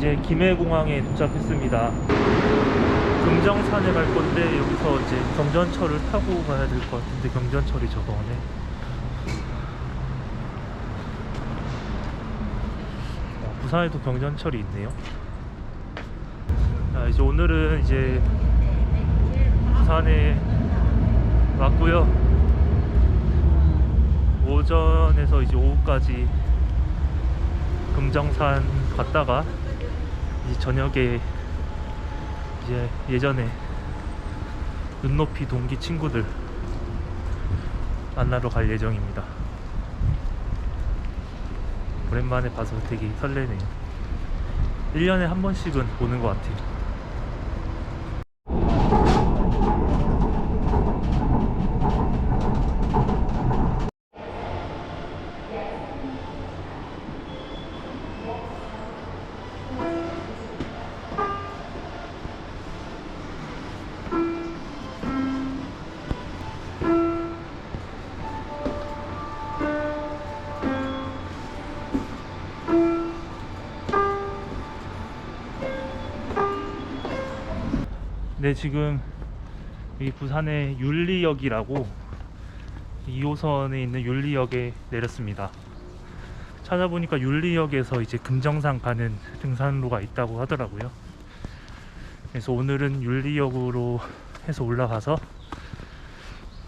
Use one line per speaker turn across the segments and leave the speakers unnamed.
이제 김해공항에 도착했습니다. 금정산에 갈 건데 여기서 이제 경전철을 타고 가야 될 것 같은데 경전철이 저거네. 어, 부산에도 경전철이 있네요. 자, 이제 오늘은 이제 부산에 왔고요. 오전에서 이제 오후까지 금정산 갔다가 이제 저녁에 이제 예전에 눈높이 동기 친구들 만나러 갈 예정입니다. 오랜만에 봐서 되게 설레네요. 1년에 한 번씩은 보는 것 같아요. 네, 지금 여기 부산의 윤리역이라고 2호선에 있는 윤리역에 내렸습니다. 찾아보니까 윤리역에서 이제 금정산 가는 등산로가 있다고 하더라고요. 그래서 오늘은 윤리역으로 해서 올라가서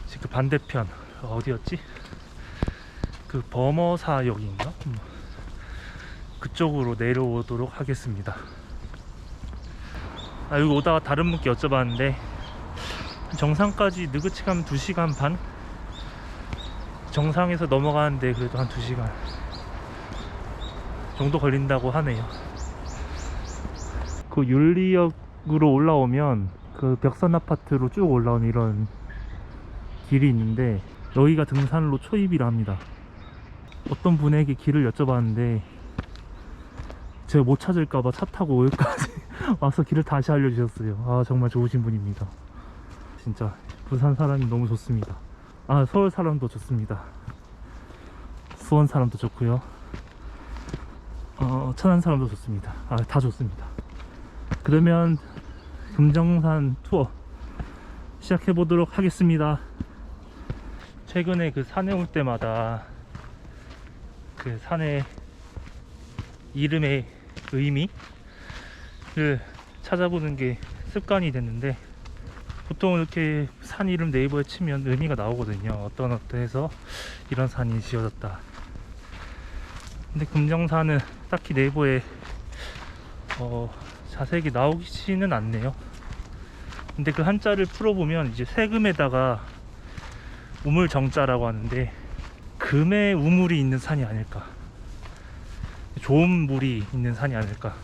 지금 반대편 어디였지? 그 범어사역인가? 음, 그쪽으로 내려오도록 하겠습니다. 아 여기 오다가 다른 분께 여쭤봤는데 정상까지 느그치 가면 2시간 반? 정상에서 넘어가는데 그래도 한 2시간 정도 걸린다고 하네요. 그 윤리역으로 올라오면 그 벽산 아파트로 쭉 올라오는 이런 길이 있는데 여기가 등산로 초입이라 합니다. 어떤 분에게 길을 여쭤봤는데 제가 못 찾을까봐 차 타고 여기까지 와서 길을 다시 알려주셨어요. 아 정말 좋으신 분입니다. 진짜 부산 사람이 너무 좋습니다. 아 서울 사람도 좋습니다. 수원 사람도 좋고요. 어 천안 사람도 좋습니다. 아 다 좋습니다. 그러면 금정산 투어 시작해 보도록 하겠습니다. 최근에 그 산에 올 때마다 그 산의 이름의 의미 를 찾아보는 게 습관이 됐는데 보통 이렇게 산 이름 네이버에 치면 의미가 나오거든요. 어떤 어떠해서 이런 산이 지어졌다. 근데 금정산은 딱히 네이버에 어, 자세하게 나오지는 않네요. 근데 그 한자를 풀어보면 이제 세금에다가 우물 정자라고 하는데 금의 우물이 있는 산이 아닐까. 좋은 물이 있는 산이 아닐까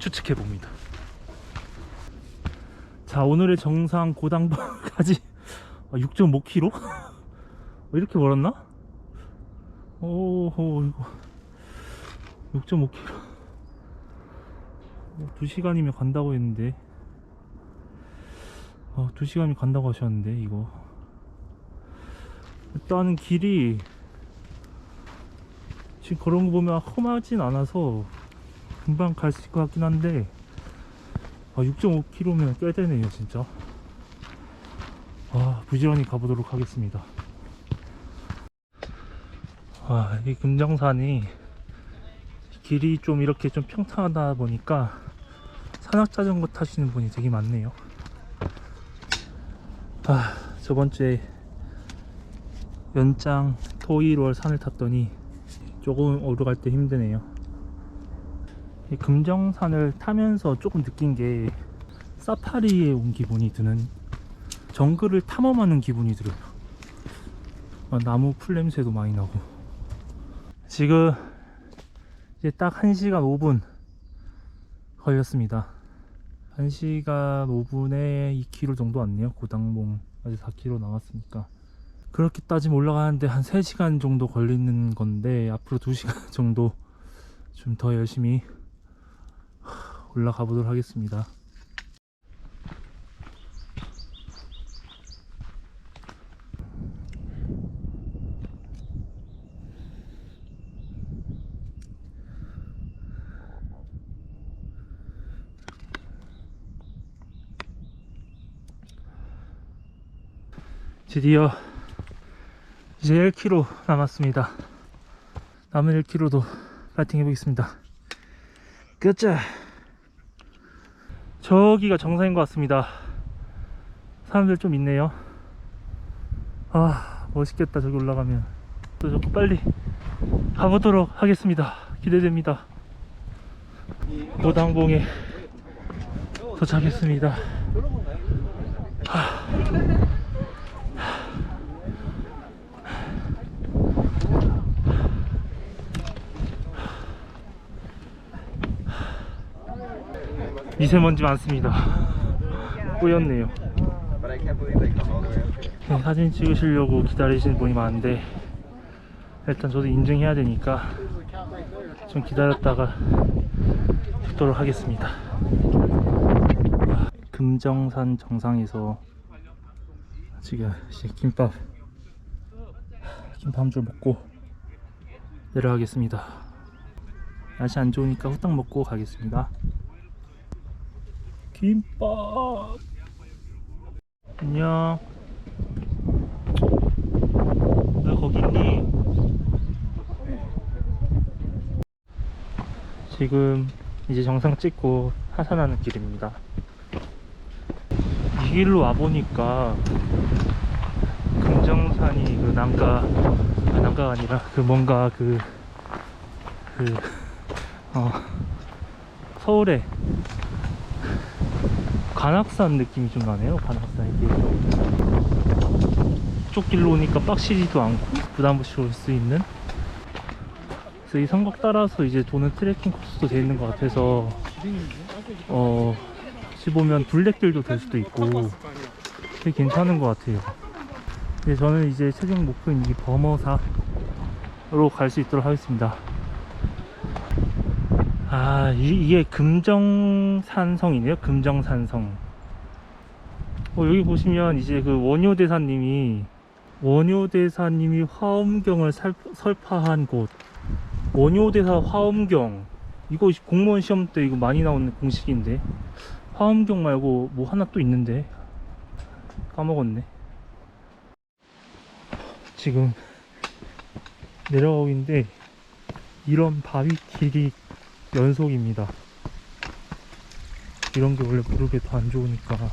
추측해 봅니다. 자 오늘의 정상 고당도까지 6.5km? 이렇게 멀었나? 오호 이거 6.5km 2시간이면 간다고 했는데 어, 2시간이 간다고 하셨는데 이거 일단은 길이 지금 그런 거 보면 험하진 않아서 금방 갈 수 있을 것 같긴 한데 아, 6.5km면 꽤 되네요 진짜. 아 부지런히 가보도록 하겠습니다. 아, 이 금정산이 길이 좀 이렇게 좀 평탄하다 보니까 산악 자전거 타시는 분이 되게 많네요. 아 저번 주에 연장 토1월 산을 탔더니 조금 오르갈 때 힘드네요. 이 금정산을 타면서 조금 느낀 게 사파리에 온 기분이 드는 정글을 탐험하는 기분이 들어요. 아, 나무 풀 냄새도 많이 나고 지금 이제 딱 1시간 5분 걸렸습니다. 1시간 5분에 2km 정도 왔네요. 고당봉 아직 4km 남았으니까 그렇게 따지면 올라가는데 한 3시간 정도 걸리는 건데 앞으로 2시간 정도 좀 더 열심히 올라가 보도록 하겠습니다. 드디어 이제 1km 남았습니다. 남은 1km도 파이팅 해보겠습니다. 끝자. 저기가 정상인 것 같습니다. 사람들 좀 있네요. 아 멋있겠다 저기 올라가면. 또 저거 빨리 가보도록 하겠습니다. 기대됩니다. 고당봉에 도착했습니다. 미세먼지 많습니다. 뿌였네요. 네, 사진 찍으시려고 기다리시는 분이 많은데 일단 저도 인증해야 되니까 좀 기다렸다가 찍도록 하겠습니다. 금정산 정상에서 지금 김밥 김밥 한 줄 먹고 내려가겠습니다. 날씨 안 좋으니까 후딱 먹고 가겠습니다. 김밥 안녕. 왜 거기 있니? 지금 이제 정상 찍고 하산하는 길입니다. 이 길로 와보니까 금정산이 그 난가, 아, 난가가 아니라 그 뭔가 그, 그, 어, 서울에 관악산 느낌이 좀 나네요. 관악산 이게 이쪽 길로 오니까 빡시지도 않고 부담 없이 올 수 있는. 그래서 이 성곽 따라서 이제 도는 트레킹 코스도 돼 있는 것 같아서 어, 혹시 보면 둘레길도 될 수도 있고 되게 괜찮은 것 같아요. 근데 저는 이제 최종 목표인 이 범어사로 갈 수 있도록 하겠습니다. 아, 이, 이게 금정산성이네요. 금정산성. 어, 여기 보시면 이제 그 원효대사님이 원효대사님이 화엄경을 살, 설파한 곳. 원효대사 화엄경. 이거 공무원 시험 때 이거 많이 나오는 공식인데. 화엄경 말고 뭐 하나 또 있는데. 까먹었네. 지금 내려가고 있는데 이런 바위 길이 연속입니다. 이런 게 원래 무릎에 더 안 좋으니까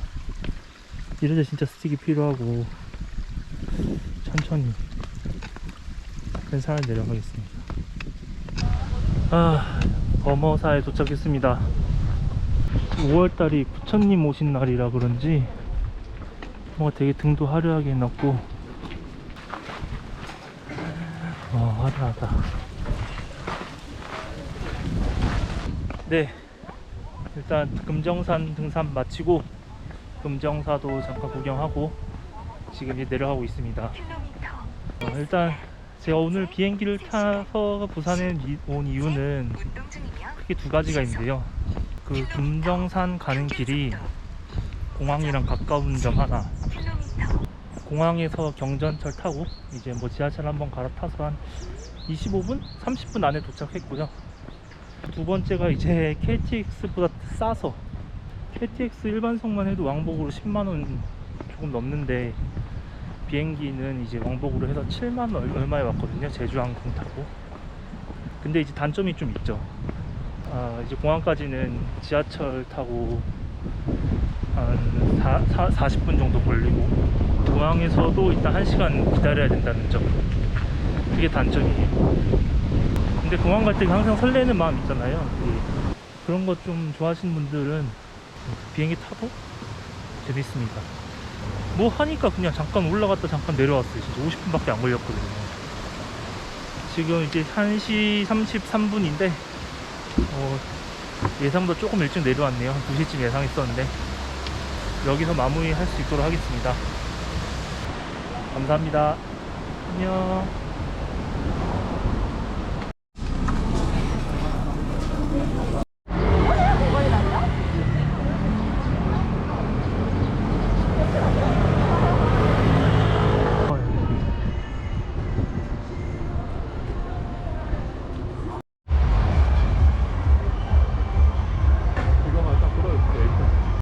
이럴 때 진짜 스틱이 필요하고 천천히 괜찮을 내려가겠습니다. 아 범어사에 도착했습니다. 5월달이 부처님 오신 날이라 그런지 뭔가 되게 등도 화려하게 해놨고 어 화려하다. 네. 일단 금정산 등산 마치고 금정사도 잠깐 구경하고 지금 이제 내려가고 있습니다. 어, 일단 제가 오늘 비행기를 타서 부산에 이- 온 이유는 크게 두 가지가 있는데요. 그 금정산 가는 길이 공항이랑 가까운 점 하나. 공항에서 경전철 타고 이제 뭐 지하철 한번 갈아타서 한 25분? 30분 안에 도착했고요 두 번째가 이제 KTX보다 싸서 KTX 일반석만 해도 왕복으로 10만원 조금 넘는데 비행기는 이제 왕복으로 해서 7만 원 얼마에 왔거든요. 제주항공 타고. 근데 이제 단점이 좀 있죠. 아 이제 공항까지는 지하철 타고 한 사, 사, 40분 정도 걸리고 공항에서도 일단 1시간 기다려야 된다는 점. 그게 단점이에요 근데 공항 갈 때 항상 설레는 마음 있잖아요. 그- 그런 거좀 좋아하시는 분들은 비행기 타도 재밌습니다. 뭐 하니까 그냥 잠깐 올라갔다 잠깐 내려왔어요. 진짜 50분밖에 안 걸렸거든요. 지금 이제 1시 33분인데 어, 예상보다 조금 일찍 내려왔네요. 한 2시쯤 예상했었는데 여기서 마무리 할 수 있도록 하겠습니다. 감사합니다. 안녕.